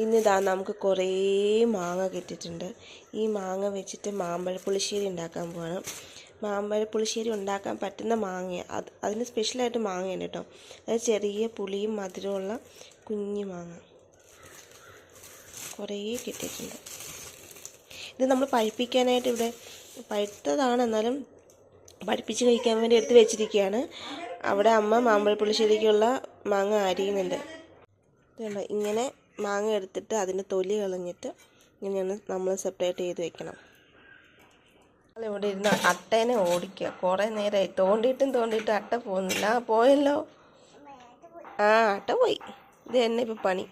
ഇന്നിതാ നമുക്ക് കുറേ മാങ്ങ കിട്ടിയിട്ടുണ്ട്. ഈ മാങ്ങ വെച്ചിട്ട് മാമ്പഴ പുളിശ്ശേരി ഉണ്ടാക്കാൻ പോവാണ്. മാമ്പഴ പുളിശ്ശേരി ഉണ്ടാക്കാൻ പറ്റുന്ന മാങ്ങ അത് അതിന് സ്പെഷ്യലായിട്ട് മാങ്ങയുണ്ട് കേട്ടോ. അത് ചെറിയ പുളിയും മധുരമുള്ള കുഞ്ഞു മാങ്ങ. കുറേ കിട്ടിയിട്ടുണ്ട്. ഇത് നമ്മൾ പഴുപ്പിക്കാനായിട്ട് ഇവിടെ പഴുത്തതാണ്. എന്നാലും പഠിപ്പിച്ച് കഴിക്കാൻ വേണ്ടി എടുത്ത് വെച്ചിരിക്കുകയാണ്. അവിടെ അമ്മ മാമ്പഴ പുളിശ്ശേരിക്കുള്ള മാങ്ങ അരിയുന്നുണ്ട്. ഇങ്ങനെ മാങ്ങ എടുത്തിട്ട് അതിന്റെ തൊലി കളഞ്ഞിട്ട് ഇങ്ങനെയാണ് നമ്മൾ സെപ്പറേറ്റ് ചെയ്ത് വെക്കണം. ഇവിടെ ഇരുന്ന് അട്ടേനെ ഓടിക്കുക. കുറേ നേരമായി തോണ്ടിയിട്ടും തോണ്ടിയിട്ടും അട്ട പോകുന്നില്ല ആ പോയല്ലോ. ആ അട്ട പോയി. ഇത് തന്നെ ഇപ്പം പണി.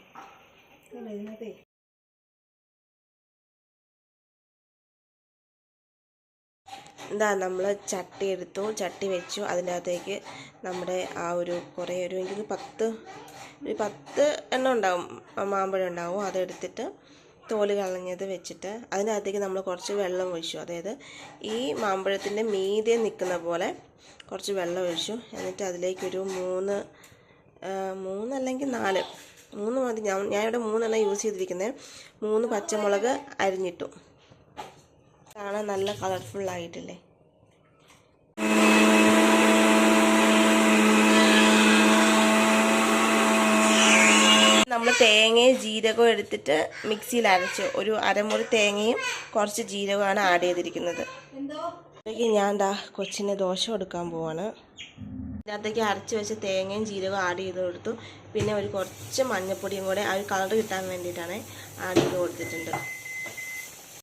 എന്താ നമ്മൾ ചട്ടി എടുത്തു ചട്ടി വെച്ചു. അതിനകത്തേക്ക് നമ്മുടെ ആ ഒരു കുറേ ഒരു എനിക്ക് പത്ത് ഒരു പത്ത് എണ്ണം ഉണ്ടാവും മാമ്പഴം ഉണ്ടാവും. അതെടുത്തിട്ട് തോൽ കളഞ്ഞത് വെച്ചിട്ട് അതിനകത്തേക്ക് നമ്മൾ കുറച്ച് വെള്ളം ഒഴിച്ചു. അതായത് ഈ മാമ്പഴത്തിന്റെ മീതെ നിൽക്കുന്ന പോലെ കുറച്ച് വെള്ളം ഒഴിച്ചു. എന്നിട്ട് അതിലേക്കൊരു മൂന്ന് മൂന്നല്ലെങ്കിൽ നാല് മൂന്ന് മതി. ഞാൻ ഞാനിവിടെ മൂന്നെണ്ണം യൂസ് ചെയ്തിരിക്കുന്നത് മൂന്ന് പച്ചമുളക് അരിഞ്ഞിട്ടു. കാണാൻ നല്ല കളർഫുൾ ആയിട്ടില്ലേ? നമ്മൾ തേങ്ങയും ജീരകവും എടുത്തിട്ട് മിക്സിയിൽ അരച്ച് ഒരു അരമുറി തേങ്ങയും കുറച്ച് ജീരകമാണ് ആഡ് ചെയ്തിരിക്കുന്നത്. ഞാൻ ദാ കൊച്ചിന് ദോശ കൊടുക്കാൻ പോവാണ്. ഇതിനകത്തേക്ക് അരച്ച് വെച്ച് തേങ്ങയും ജീരകവും ആഡ് ചെയ്ത് കൊടുത്തു. പിന്നെ ഒരു കുറച്ച് മഞ്ഞപ്പൊടിയും കൂടെ ആ ഒരു കളർ കിട്ടാൻ വേണ്ടിയിട്ടാണ് ആഡ് ചെയ്ത് കൊടുത്തിട്ടുണ്ട്.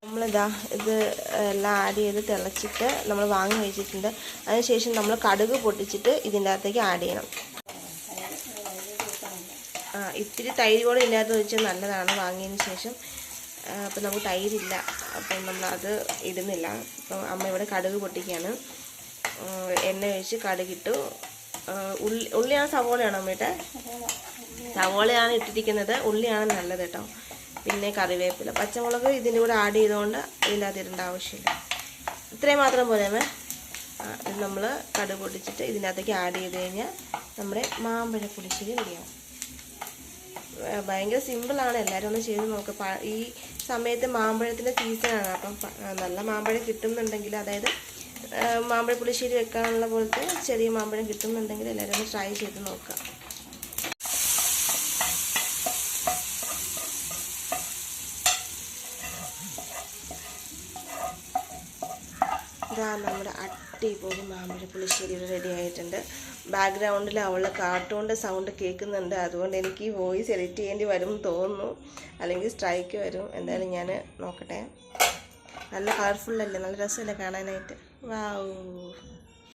നമ്മളിതാ ഇത് എല്ലാം ആഡ് ചെയ്ത് തിളച്ചിട്ട് നമ്മൾ വാങ്ങി വെച്ചിട്ടുണ്ട്. അതിനുശേഷം നമ്മൾ കടുക് പൊട്ടിച്ചിട്ട് ഇതിന്റെ അകത്തേക്ക് ആഡ് ചെയ്യണം. ആ ഇത്തിരി തൈര് കൂടെ ഇല്ലാത്ത വെച്ചാൽ നല്ലതാണ് വാങ്ങിയതിന് ശേഷം. അപ്പം നമുക്ക് തൈരില്ല. അപ്പം നമ്മൾ അത് ഇടുന്നില്ല. അപ്പം അമ്മ ഇവിടെ കടുക് പൊട്ടിക്കുകയാണ്. എണ്ണ ഒഴിച്ച് കടുകിട്ടു ഉള്ളി ഉള്ളിയാണ് സവോളയാണോ അമ്മയുടെ സവോളയാണ് ഇട്ടിരിക്കുന്നത്. ഉള്ളിയാണ് നല്ലത് കേട്ടോ. പിന്നെ കറിവേപ്പില. പച്ചമുളക് ഇതിന്റെ കൂടെ ആഡ് ചെയ്തുകൊണ്ട് ഇതിന്റെ അതിരേണ്ട ആവശ്യമില്ല. ഇത്രയും മാത്രം പോലെ നമ്മൾ കടുക് പൊടിച്ചിട്ട് ഇതിന്റെ അകത്തേക്ക് ആഡ് ചെയ്ത് കഴിഞ്ഞാൽ നമ്മുടെ മാമ്പഴ പുളിശ്ശേരി റെഡിയാവും ഭയങ്കര സിമ്പിളാണ് എല്ലാവരും ഒന്ന് ചെയ്ത് നോക്കുക ഈ സമയത്ത് മാമ്പഴത്തിന്റെ സീസണാണ് അപ്പം നല്ല മാമ്പഴം കിട്ടുന്നുണ്ടെങ്കിൽ അതായത് മാമ്പഴ പുളിശ്ശേരി വെക്കാനുള്ള പോലത്തെ ചെറിയ മാമ്പഴം കിട്ടുന്നുണ്ടെങ്കിൽ എല്ലാവരും ഒന്ന് ട്രൈ ചെയ്ത് നോക്കുക. ഇതാ നമ്മുടെ അടിപൊളി മാമ്പഴ പുളിശ്ശേരി ഇവിടെ റെഡി ആയിട്ടുണ്ട്. ബാക്ക്ഗ്രൗണ്ടിൽ അവളുടെ കാർട്ടൂണിന്റെ സൗണ്ട് കേൾക്കുന്നുണ്ട്. അതുകൊണ്ട് എനിക്ക് ഈ വോയിസ് എഡിറ്റ് ചെയ്യേണ്ടി വരും തോന്നുന്നു. അല്ലെങ്കിൽ സ്ട്രൈക്ക് വരും. എന്തായാലും ഞാൻ നോക്കട്ടെ. നല്ല കളർഫുള്ളല്ലേ നല്ല രസമല്ലേ കാണാനായിട്ട്? വാവ്